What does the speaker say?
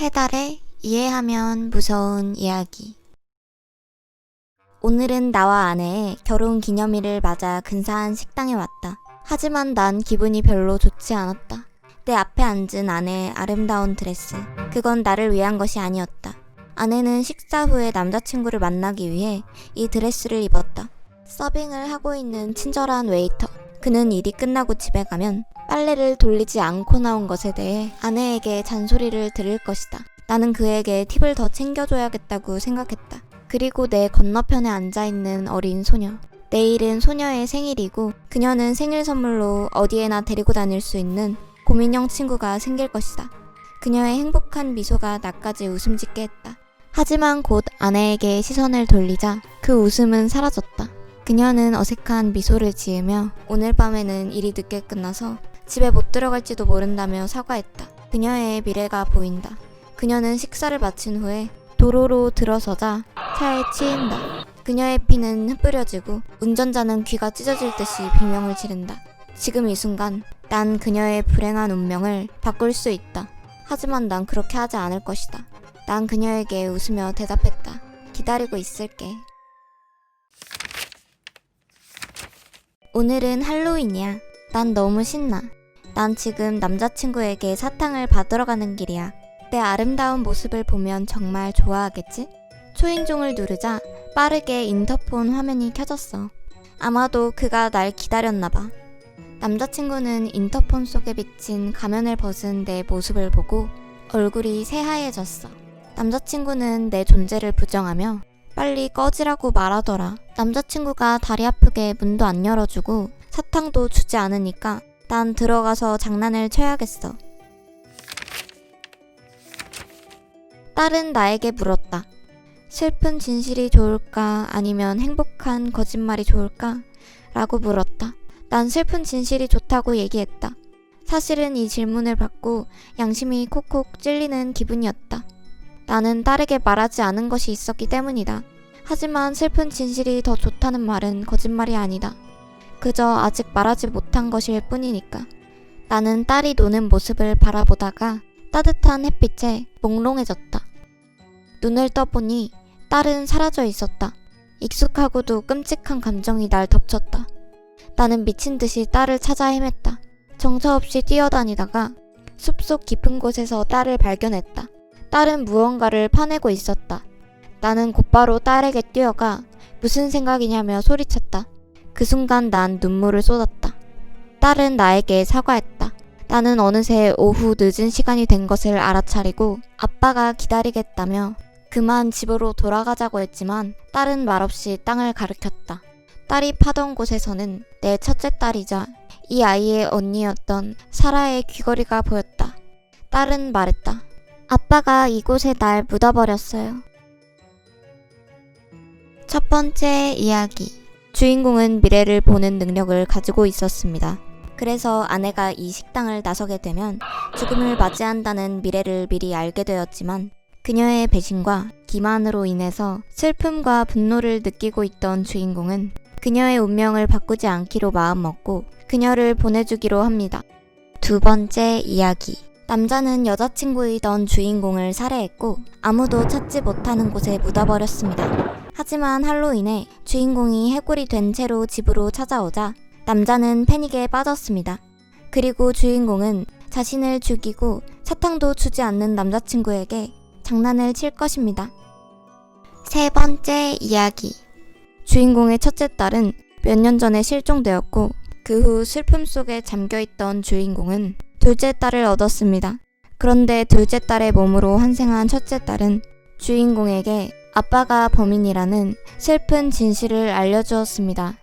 해달의 이해하면 무서운 이야기. 오늘은 나와 아내의 결혼 기념일을 맞아 근사한 식당에 왔다. 하지만 난 기분이 별로 좋지 않았다. 내 앞에 앉은 아내의 아름다운 드레스. 그건 나를 위한 것이 아니었다. 아내는 식사 후에 남자친구를 만나기 위해 이 드레스를 입었다. 서빙을 하고 있는 친절한 웨이터. 그는 일이 끝나고 집에 가면 빨래를 돌리지 않고 나온 것에 대해 아내에게 잔소리를 들을 것이다. 나는 그에게 팁을 더 챙겨줘야겠다고 생각했다. 그리고 내 건너편에 앉아있는 어린 소녀. 내일은 소녀의 생일이고 그녀는 생일 선물로 어디에나 데리고 다닐 수 있는 고민형 친구가 생길 것이다. 그녀의 행복한 미소가 나까지 웃음 짓게 했다. 하지만 곧 아내에게 시선을 돌리자 그 웃음은 사라졌다. 그녀는 어색한 미소를 지으며 오늘 밤에는 일이 늦게 끝나서 집에 못 들어갈지도 모른다며 사과했다. 그녀의 미래가 보인다. 그녀는 식사를 마친 후에 도로로 들어서자 차에 치인다. 그녀의 피는 흩뿌려지고 운전자는 귀가 찢어질 듯이 비명을 지른다. 지금 이 순간 난 그녀의 불행한 운명을 바꿀 수 있다. 하지만 난 그렇게 하지 않을 것이다. 난 그녀에게 웃으며 대답했다. 기다리고 있을게. 오늘은 할로윈이야. 난 너무 신나. 난 지금 남자친구에게 사탕을 받으러 가는 길이야. 내 아름다운 모습을 보면 정말 좋아하겠지? 초인종을 누르자 빠르게 인터폰 화면이 켜졌어. 아마도 그가 날 기다렸나봐. 남자친구는 인터폰 속에 비친 가면을 벗은 내 모습을 보고 얼굴이 새하얘졌어. 남자친구는 내 존재를 부정하며 빨리 꺼지라고 말하더라. 남자친구가 다리 아프게 문도 안 열어주고 사탕도 주지 않으니까 난 들어가서 장난을 쳐야겠어. 딸은 나에게 물었다. 슬픈 진실이 좋을까 아니면 행복한 거짓말이 좋을까? 라고 물었다. 난 슬픈 진실이 좋다고 얘기했다. 사실은 이 질문을 받고 양심이 콕콕 찔리는 기분이었다. 나는 딸에게 말하지 않은 것이 있었기 때문이다. 하지만 슬픈 진실이 더 좋다는 말은 거짓말이 아니다. 그저 아직 말하지 못한 것일 뿐이니까. 나는 딸이 노는 모습을 바라보다가 따뜻한 햇빛에 몽롱해졌다. 눈을 떠보니 딸은 사라져 있었다. 익숙하고도 끔찍한 감정이 날 덮쳤다. 나는 미친 듯이 딸을 찾아 헤맸다. 정처 없이 뛰어다니다가 숲속 깊은 곳에서 딸을 발견했다. 딸은 무언가를 파내고 있었다. 나는 곧바로 딸에게 뛰어가 무슨 생각이냐며 소리쳤다. 그 순간 난 눈물을 쏟았다. 딸은 나에게 사과했다. 나는 어느새 오후 늦은 시간이 된 것을 알아차리고 아빠가 기다리겠다며 그만 집으로 돌아가자고 했지만 딸은 말없이 땅을 가리켰다. 딸이 파던 곳에서는 내 첫째 딸이자 이 아이의 언니였던 사라의 귀걸이가 보였다. 딸은 말했다. 아빠가 이곳에 날 묻어버렸어요. 첫 번째 이야기. 주인공은 미래를 보는 능력을 가지고 있었습니다. 그래서 아내가 이 식당을 나서게 되면 죽음을 맞이한다는 미래를 미리 알게 되었지만 그녀의 배신과 기만으로 인해서 슬픔과 분노를 느끼고 있던 주인공은 그녀의 운명을 바꾸지 않기로 마음먹고 그녀를 보내주기로 합니다. 두 번째 이야기. 남자는 여자친구이던 주인공을 살해했고 아무도 찾지 못하는 곳에 묻어버렸습니다. 하지만 할로윈에 주인공이 해골이 된 채로 집으로 찾아오자 남자는 패닉에 빠졌습니다. 그리고 주인공은 자신을 죽이고 사탕도 주지 않는 남자친구에게 장난을 칠 것입니다. 세 번째 이야기. 주인공의 첫째 딸은 몇 년 전에 실종되었고 그 후 슬픔 속에 잠겨있던 주인공은 둘째 딸을 얻었습니다. 그런데 둘째 딸의 몸으로 환생한 첫째 딸은 주인공에게 아빠가 범인이라는 슬픈 진실을 알려주었습니다.